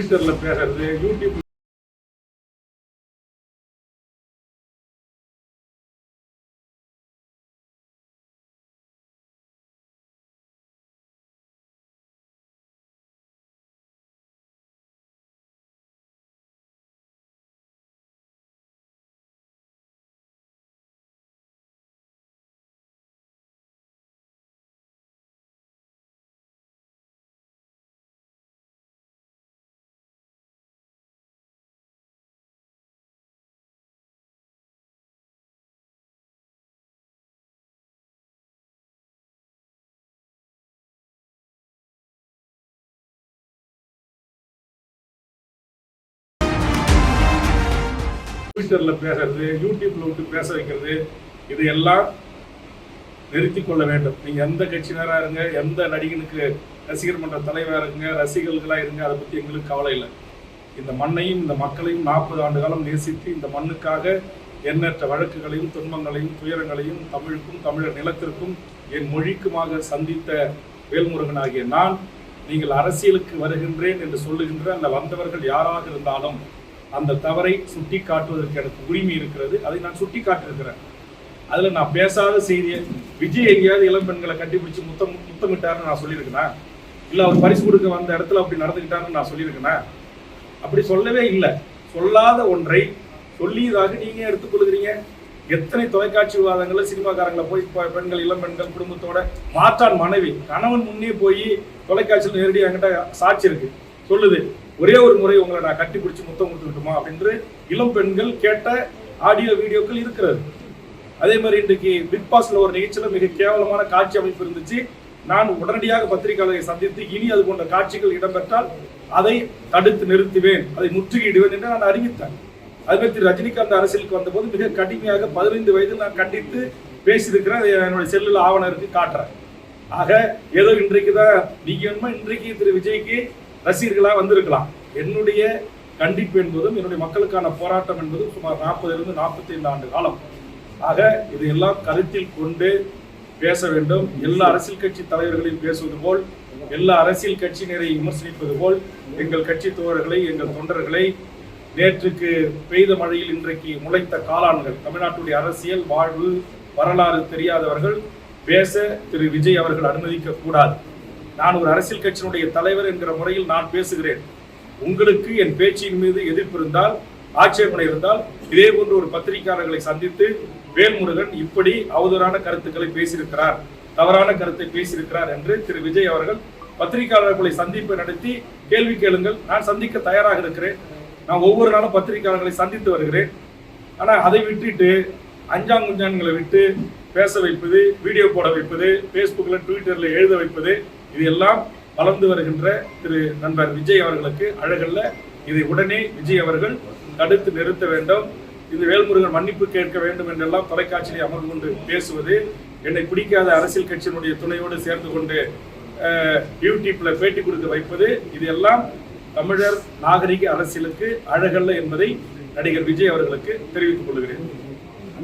ட்விட்டர்ல பேசுறது யூடியூப் ட்விட்டரில் பேசுறது யூடியூப்ல விட்டு பேச வைக்கிறது இது எல்லாம் கொள்ள வேண்டும். நீங்கள் எந்த கட்சியினராக இருங்க எந்த நடிகனுக்கு ரசிகர் மன்ற தலைவராக இருங்க ரசிகர்களாக இருங்க அதை பற்றி எங்களுக்கு கவலை இல்லை. இந்த மண்ணையும் இந்த மக்களையும் நாற்பது ஆண்டு காலம் நேசித்து இந்த மண்ணுக்காக எண்ணற்ற வழக்குகளையும் துன்பங்களையும் துயரங்களையும் தமிழுக்கும் தமிழர் நிலத்திற்கும் என் மொழிக்குமாக சந்தித்த வேல்முருகன் ஆகிய நான் நீங்கள் அரசியலுக்கு வருகின்றேன் என்று சொல்லுகின்ற அந்த வந்தவர்கள் யாராக இருந்தாலும் அந்த தவறை சுட்டி காட்டுவதற்கு எனக்கு உரிமை இருக்கிறது. அதை நான் சுட்டி காட்டியிருக்கிறேன் அதில் நான் பேசாத செய்தியை விஜய் எங்கேயாவது இளம் பெண்களை கட்டிப்பிடிச்சு முத்தம் முத்தமிட்டாருன்னு நான் சொல்லியிருக்கேனா? இல்லை அவர் பரிசு கொடுக்க வந்த இடத்துல அப்படி நடந்துக்கிட்டாருன்னு நான் சொல்லியிருக்கேனா? அப்படி சொல்லவே இல்லை. சொல்லாத ஒன்றை சொல்லியதாக நீங்கள் எடுத்துக்கொள்கிறீங்க எத்தனை தொலைக்காட்சி விவாதங்களில் சினிமாக்காரங்களை போய் பெண்கள் இளம் பெண்கள் குடும்பத்தோட மாற்றான் மனைவி. கணவன் முன்னே போய் தொலைக்காட்சியில் நேரடியாக என்கிட்ட சாட்சி இருக்கு. சொல்லுது. ஒரே ஒரு முறை உங்களை நான் கட்டி பிடிச்சி முத்தம் கொடுத்துக்கிட்டுமா அப்படின்னு இளம் பெண்கள் கேட்ட ஆடியோ வீடியோக்கள் இருக்கிறது. அதே மாதிரி இன்றைக்கு பிக் பாஸ்ல ஒரு நிகழ்ச்சியில மிக கேவலமான காட்சி அமைப்பு இருந்துச்சு. நான் உடனடியாக பத்திரிகையாளரை சந்தித்து இனி அது போன்ற காட்சிகள் இடம்பெற்றால் அதை தடுத்து நிறுத்துவேன் அதை முற்றுகையிடுவேன் என்று நான் அறிவித்தேன். அதே திரு ரஜினிகாந்த் அரசியலுக்கு வந்தபோது மிக கடுமையாக பதினைந்து வயதில் நான் கண்டித்து பேசியிருக்கிறேன். அதை என்னுடைய செல்லில் ஆவணம் இருக்கு காட்டுறேன். ஆக ஏதோ இன்றைக்கு தான் நீங்க வேணுமா இன்றைக்கு திரு விஜய்க்கு ரசிகர்களாக வந்திருக்கலாம். என்னுடைய கண்டிப்பு என்பதும் என்னுடைய மக்களுக்கான போராட்டம் என்பதும் சுமார் நாற்பதிலிருந்து நாற்பத்தி ஐந்து ஆண்டு காலம். ஆக இதையெல்லாம் கருத்தில் கொண்டு பேச வேண்டும். எல்லா அரசியல் கட்சி தலைவர்களையும் பேசுவது போல் எல்லா அரசியல் கட்சியினரை விமர்சனிப்பது போல் எங்கள் கட்சி தோழர்களை எங்கள் தொண்டர்களை நேற்றுக்கு பெய்த மழையில் இன்றைக்கு முளைத்த காளான்கள் தமிழ்நாட்டுடைய அரசியல் வாழ்வு வரலாறு தெரியாதவர்கள் பேச திரு. விஜய் அவர்கள் அனுமதிக்க கூடாது நான் ஒரு அரசியல் கட்சியினுடைய தலைவர் என்கிற முறையில் நான் பேசுகிறேன். உங்களுக்கு என் பேச்சின் மீது எதிர்ப்பு இருந்தால் ஆட்சேபனை இருந்தால் இதே போன்ற ஒரு பத்திரிகையாளர்களை சந்தித்து வேல்முருகன் இப்படி அவதூறான கருத்துக்களை பேசியிருக்கிறார் தவறான கருத்தை பேசியிருக்கிறார் என்று திரு விஜய் அவர்கள் பத்திரிகையாளர்களை சந்திப்பை நடத்தி கேள்வி கேளுங்கள். நான் சந்திக்க தயாராக இருக்கிறேன். நான் ஒவ்வொரு நாளும் பத்திரிகையாளர்களை சந்தித்து வருகிறேன். ஆனால் அதை விட்டுட்டு அஞ்சாங்குஞ்சான்களை விட்டு பேச வைப்பது வீடியோ போட வைப்பது ஃபேஸ்புக்கில் ட்விட்டரில் எழுத வைப்பது இது எல்லாம் வளர்ந்து வருகின்ற திரு நண்பர் விஜய் அவர்களுக்கு அழகல்ல. இதை உடனே விஜய் அவர்கள் தடுத்து நிறுத்த வேண்டும். இது வேல்முருகன் மன்னிப்பு கேட்க வேண்டும் என்றெல்லாம் தொலைக்காட்சியில் அமர்ந்து கொண்டு பேசுவது. என்னை பிடிக்காத அரசியல் கட்சியினுடைய துணையோடு சேர்ந்து கொண்டு யூடியூப்ல பேட்டி கொடுக்க வைப்பது. இது எல்லாம் தமிழர் நாகரிக அரசியலுக்கு அழகல்ல என்பதை நடிகர் விஜய் அவர்களுக்கு தெரிவித்துக் கொள்கிறேன்.